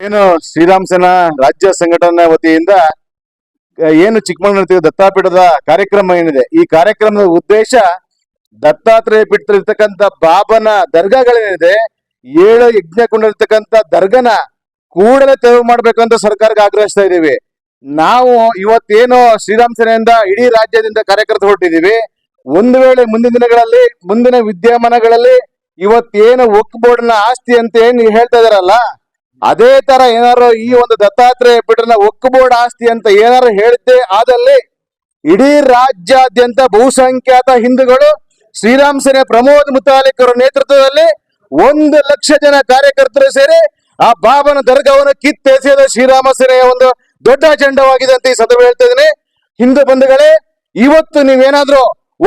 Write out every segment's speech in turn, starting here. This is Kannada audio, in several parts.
ಏನು ಶ್ರೀರಾಮ್ ಸೇನಾ ರಾಜ್ಯ ಸಂಘಟನೆ ವತಿಯಿಂದ ಏನು ಚಿಕ್ಕಮಗಳೂರು ದತ್ತಾಪೀಠದ ಕಾರ್ಯಕ್ರಮ ಏನಿದೆ, ಈ ಕಾರ್ಯಕ್ರಮದ ಉದ್ದೇಶ ದತ್ತಾತ್ರೇಯ ಪೀಠದಲ್ಲಿರ್ತಕ್ಕಂಥ ಬಾಬನ ದರ್ಗಾಗಳೇನಿದೆ, ಏಳು ಯಜ್ಞ ಕೊಂಡಿರ್ತಕ್ಕಂಥ ದರ್ಗನ ಕೂಡಲೇ ತೆರವು ಮಾಡಬೇಕು ಅಂತ ಸರ್ಕಾರಕ್ಕೆ ಆಗ್ರಹಿಸ್ತಾ ಇದ್ದೀವಿ. ನಾವು ಇವತ್ತೇನು ಶ್ರೀರಾಮ್ ಸೇನೆಯಿಂದ ಇಡೀ ರಾಜ್ಯದಿಂದ ಕಾರ್ಯಕರ್ತ ಹೊರಟಿದ್ದೀವಿ. ಒಂದು ವೇಳೆ ಮುಂದಿನ ದಿನಗಳಲ್ಲಿ, ಮುಂದಿನ ವಿದ್ಯಮಾನಗಳಲ್ಲಿ ಇವತ್ತೇನು ಒಕ್ ಬೋರ್ಡ್ನ ಆಸ್ತಿ ಅಂತ ಏನು ಹೇಳ್ತಾ ಇದಾರಲ್ಲ ಅದೇ ತರ ಏನಾರು ಈ ಒಂದು ದತ್ತಾತ್ರೇಯ ಪೀಠನ ಒಕ್ಕಬೋರ್ಡ್ ಆಸ್ತಿ ಅಂತ ಏನಾರು ಹೇಳಿದ್ದೆ, ಆದಲ್ಲಿ ಇಡೀ ರಾಜ್ಯಾದ್ಯಂತ ಬಹುಸಂಖ್ಯಾತ ಹಿಂದೂಗಳು ಶ್ರೀರಾಮ್ ಸೇನೆ ಪ್ರಮೋದ್ ಮುತಾಲಿಕರ ನೇತೃತ್ವದಲ್ಲಿ ಒಂದು ಲಕ್ಷ ಜನ ಕಾರ್ಯಕರ್ತರು ಸೇರಿ ಆ ಬಾಬನ ದರ್ಗವನ್ನು ಕಿತ್ತೆಸೆಯದ ಶ್ರೀರಾಮ ಸೇನೆಯ ಒಂದು ದೊಡ್ಡ ಅಜೆಂಡವಾಗಿದೆ ಅಂತ ಈ ಸಂದರ್ಭ ಹೇಳ್ತಾ ಇದ್ದೀನಿ. ಹಿಂದೂ ಬಂಧುಗಳೇ, ಇವತ್ತು ನೀವೇನಾದ್ರೂ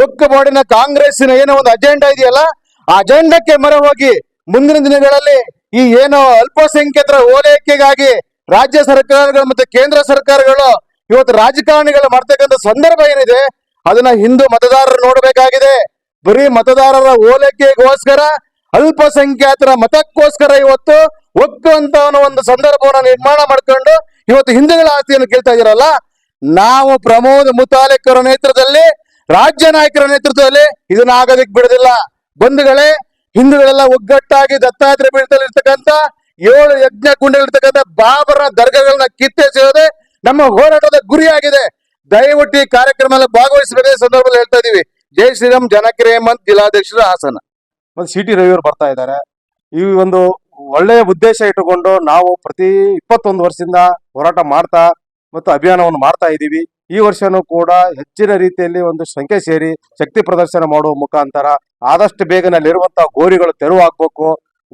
ಒಕ್ಕ ಬಾಡಿನ ಕಾಂಗ್ರೆಸ್ಸಿನ ಏನೋ ಒಂದು ಅಜೆಂಡಾ ಇದೆಯಲ್ಲ, ಆ ಅಜೆಂಡಕ್ಕೆ ಮೊರೆ ಹೋಗಿ ಮುಂದಿನ ದಿನಗಳಲ್ಲಿ ಈ ಏನು ಅಲ್ಪಸಂಖ್ಯಾತರ ಓಲೈಕೆಗಾಗಿ ರಾಜ್ಯ ಸರ್ಕಾರಗಳು ಮತ್ತೆ ಕೇಂದ್ರ ಸರ್ಕಾರಗಳು ಇವತ್ತು ರಾಜಕಾರಣಿಗಳು ಮಾಡ್ತಕ್ಕಂಥ ಸಂದರ್ಭ ಏನಿದೆ, ಅದನ್ನ ಹಿಂದೂ ಮತದಾರರು ನೋಡಬೇಕಾಗಿದೆ. ಬರೀ ಮತದಾರರ ಓಲೈಕೆಗೋಸ್ಕರ, ಅಲ್ಪಸಂಖ್ಯಾತರ ಮತಕ್ಕೋಸ್ಕರ ಇವತ್ತು ಒಕ್ಕು ಅಂತ ಒಂದು ಸಂದರ್ಭವನ್ನು ನಿರ್ಮಾಣ ಮಾಡ್ಕೊಂಡು ಇವತ್ತು ಹಿಂದೂಗಳ ಆಸ್ತಿಯನ್ನು ಕೇಳ್ತಾ ಇದ್ದೀರಲ್ಲ? ನಾವು ಪ್ರಮೋದ್ ಮುತಾಲಿಕರ ನೇತೃತ್ವದಲ್ಲಿ, ರಾಜ್ಯ ನಾಯಕರ ನೇತೃತ್ವದಲ್ಲಿ ಇದನ್ನ ಆಗೋದಿಕ್ ಬಿಡುದಿಲ್ಲ. ಬಂಧುಗಳೇ ಹಿಂದೂಗಳೆಲ್ಲ ಒಗ್ಗಟ್ಟಾಗಿ ದತ್ತಾತ್ರೇಯ ಪೀಠದಲ್ಲಿ ಇರ್ತಕ್ಕಂಥ ಏಳು ಯಜ್ಞ ಕುಂಡಗಳಿರ್ತಕ್ಕಂಥ ಬಾಬರ ದರ್ಗಗಳನ್ನ ಕಿತ್ತೆಸೆಯೋದೇ ನಮ್ಮ ಹೋರಾಟದ ಗುರಿಯಾಗಿದೆ. ದಯವಿಟ್ಟು ಈ ಕಾರ್ಯಕ್ರಮದಲ್ಲಿ ಭಾಗವಹಿಸಬೇಕಾದ ಸಂದರ್ಭದಲ್ಲಿ ಹೇಳ್ತಾ ಇದೀವಿ ಜೈ ಶ್ರೀರಾಮ್ ಜನಕಿರಿ ಹೇಮಂತ್ ಜಿಲ್ಲಾಧ್ಯಕ್ಷರ ಹಾಸನ ಮತ್ತು ಸಿ ಟಿ ರವಿಯವರು ಬರ್ತಾ ಇದ್ದಾರೆ. ಈ ಒಂದು ಒಳ್ಳೆಯ ಉದ್ದೇಶ ಇಟ್ಟುಕೊಂಡು ನಾವು ಪ್ರತಿ ಇಪ್ಪತ್ತೊಂದು ವರ್ಷದಿಂದ ಹೋರಾಟ ಮಾಡ್ತಾ ಮತ್ತು ಅಭಿಯಾನವನ್ನು ಮಾಡ್ತಾ ಇದ್ದೀವಿ. ಈ ವರ್ಷನೂ ಕೂಡ ಹೆಚ್ಚಿನ ರೀತಿಯಲ್ಲಿ ಒಂದು ಸಂಖ್ಯೆ ಸೇರಿ ಶಕ್ತಿ ಪ್ರದರ್ಶನ ಮಾಡುವ ಮುಖಾಂತರ ಆದಷ್ಟು ಬೇಗನಲ್ಲಿರುವಂತಹ ಗೋರಿಗಳು ತೆರವು ಆಗ್ಬೇಕು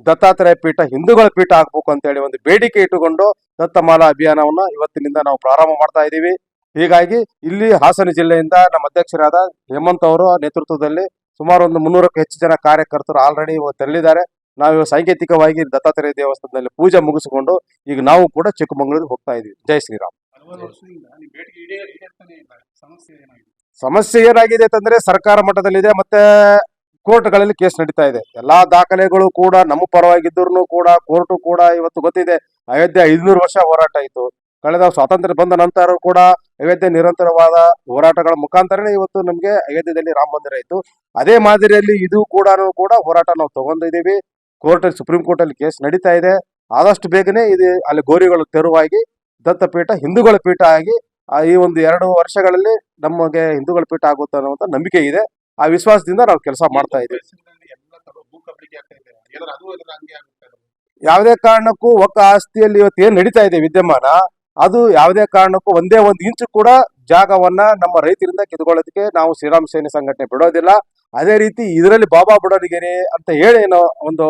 ದತ್ತಾತ್ರೇಯ ಪೀಠ ಹಿಂದೂಗಳ ಪೀಠ ಆಗ್ಬೇಕು ಅಂತ ಹೇಳಿ ಒಂದು ಬೇಡಿಕೆ ಇಟ್ಟುಕೊಂಡು ದತ್ತಮಾಲಾ ಅಭಿಯಾನವನ್ನ ಇವತ್ತಿನಿಂದ ನಾವು ಪ್ರಾರಂಭ ಮಾಡ್ತಾ ಇದ್ದೀವಿ. ಹೀಗಾಗಿ ಇಲ್ಲಿ ಹಾಸನ ಜಿಲ್ಲೆಯಿಂದ ನಮ್ಮ ಅಧ್ಯಕ್ಷರಾದ ಹೇಮಂತ್ ಅವರ ನೇತೃತ್ವದಲ್ಲಿ ಸುಮಾರು ಒಂದು ಮುನ್ನೂರಕ್ಕೂ ಹೆಚ್ಚು ಜನ ಕಾರ್ಯಕರ್ತರು ಆಲ್ರೆಡಿ ತೆರಳಿದ್ದಾರೆ. ನಾವು ಸಾಂಕೇತಿಕವಾಗಿ ದತ್ತಾತ್ರೇಯ ದೇವಸ್ಥಾನದಲ್ಲಿ ಪೂಜೆ ಮುಗಿಸಿಕೊಂಡು ಈಗ ನಾವು ಕೂಡ ಚಿಕ್ಕಮಗಳೂರಿಗೆ ಹೋಗ್ತಾ ಇದ್ದೀವಿ. ಜೈ ಶ್ರೀರಾಮ್. ಸಮಸ್ಯೆ ಏನಾಗಿದೆ? ಅಂತಂದ್ರೆ ಸರ್ಕಾರ ಮಟ್ಟದಲ್ಲಿದೆ ಮತ್ತೆ ಕೋರ್ಟ್ಗಳಲ್ಲಿ ಕೇಸ್ ನಡೀತಾ ಇದೆ. ಎಲ್ಲಾ ದಾಖಲೆಗಳು ಕೂಡ ನಮ್ಮ ಪರವಾಗಿದ್ದರೂ ಕೂಡ ಕೋರ್ಟು ಕೂಡ ಇವತ್ತು ಗೊತ್ತಿದೆ. ಅಯೋಧ್ಯೆ ಐದುನೂರು ವರ್ಷ ಹೋರಾಟ ಇತ್ತು ಕಳೆದ ಸ್ವಾತಂತ್ರ್ಯ ಬಂದ ನಂತರ ಕೂಡ ಅಯೋಧ್ಯೆ ನಿರಂತರವಾದ ಹೋರಾಟಗಳ ಮುಖಾಂತರನೇ ಇವತ್ತು ನಮಗೆ ಅಯೋಧ್ಯೆಯಲ್ಲಿ ರಾಮ ಮಂದಿರ ಇತ್ತು ಅದೇ ಮಾದರಿಯಲ್ಲಿ ಇದು ಕೂಡ ಕೂಡ ಹೋರಾಟ ನಾವು ತಗೊಂಡಿದ್ದೀವಿ. ಕೋರ್ಟ್, ಸುಪ್ರೀಂ ಕೋರ್ಟ್ ಅಲ್ಲಿ ಕೇಸ್ ನಡೀತಾ ಇದೆ. ಆದಷ್ಟು ಬೇಗನೆ ಇದು ಅಲ್ಲಿ ಗೋರಿಗಳು ತೆರವಾಗಿ ದತ್ತಪೀಠ ಹಿಂದೂಗಳ ಪೀಠ ಆಗಿ ಈ ಒಂದು ಎರಡು ವರ್ಷಗಳಲ್ಲಿ ನಮಗೆ ಹಿಂದೂಗಳ ಪೀಠ ಆಗುತ್ತೆ ಅನ್ನುವಂತ ನಂಬಿಕೆ ಇದೆ. ಆ ವಿಶ್ವಾಸದಿಂದ ನಾವು ಕೆಲಸ ಮಾಡ್ತಾ ಇದ್ದೀವಿ. ಯಾವುದೇ ಕಾರಣಕ್ಕೂ ಒಕ್ಕ ಆಸ್ತಿಯಲ್ಲಿ ಇವತ್ತು ಏನ್ ನಡೀತಾ ಇದೆ ವಿದ್ಯಮಾನ, ಅದು ಯಾವುದೇ ಕಾರಣಕ್ಕೂ ಒಂದೇ ಒಂದು ಇಂಚು ಕೂಡ ಜಾಗವನ್ನ ನಮ್ಮ ರೈತರಿಂದ ಕಿತ್ಕೊಳ್ಳೋದಕ್ಕೆ ನಾವು ಶ್ರೀರಾಮ ಸೇನೆ ಸಂಘಟನೆ ಬಿಡೋದಿಲ್ಲ. ಅದೇ ರೀತಿ ಇದರಲ್ಲಿ ಬಾಬಾ ಬುಡನಿಗೆರೆ ಅಂತ ಹೇಳಿ ಏನೋ ಒಂದು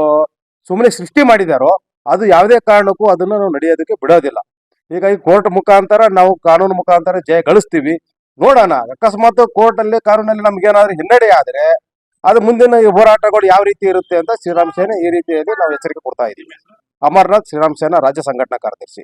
ಸುಮ್ಮನೆ ಸೃಷ್ಟಿ ಮಾಡಿದಾರೋ, ಅದು ಯಾವುದೇ ಕಾರಣಕ್ಕೂ ಅದನ್ನ ನಾವು ನಡೆಯೋದಕ್ಕೆ ಬಿಡೋದಿಲ್ಲ. ಹೀಗಾಗಿ ಕೋರ್ಟ್ ಮುಖಾಂತರ ನಾವು ಕಾನೂನು ಮುಖಾಂತರ ಜಯ ಗಳಿಸ್ತೀವಿ. ನೋಡೋಣ, ಅಕಸ್ಮಾತ್ ಕೋರ್ಟ್ ಅಲ್ಲಿ ಕಾನೂನಲ್ಲಿ ನಮ್ಗೆ ಏನಾದ್ರು ಹಿನ್ನಡೆ ಆದ್ರೆ ಅದು ಮುಂದಿನ ಈ ಹೋರಾಟಗಳು ಯಾವ ರೀತಿ ಇರುತ್ತೆ ಅಂತ ಶ್ರೀರಾಮ್ ಸೇನೆ ಈ ರೀತಿಯಲ್ಲಿ ನಾವು ಎಚ್ಚರಿಕೆ ಕೊಡ್ತಾ ಇದ್ದೀವಿ. ಅಮರ್ನಾಥ್, ಶ್ರೀರಾಮ್ ಸೇನಾ ರಾಜ್ಯ ಸಂಘಟನಾ ಕಾರ್ಯದರ್ಶಿ.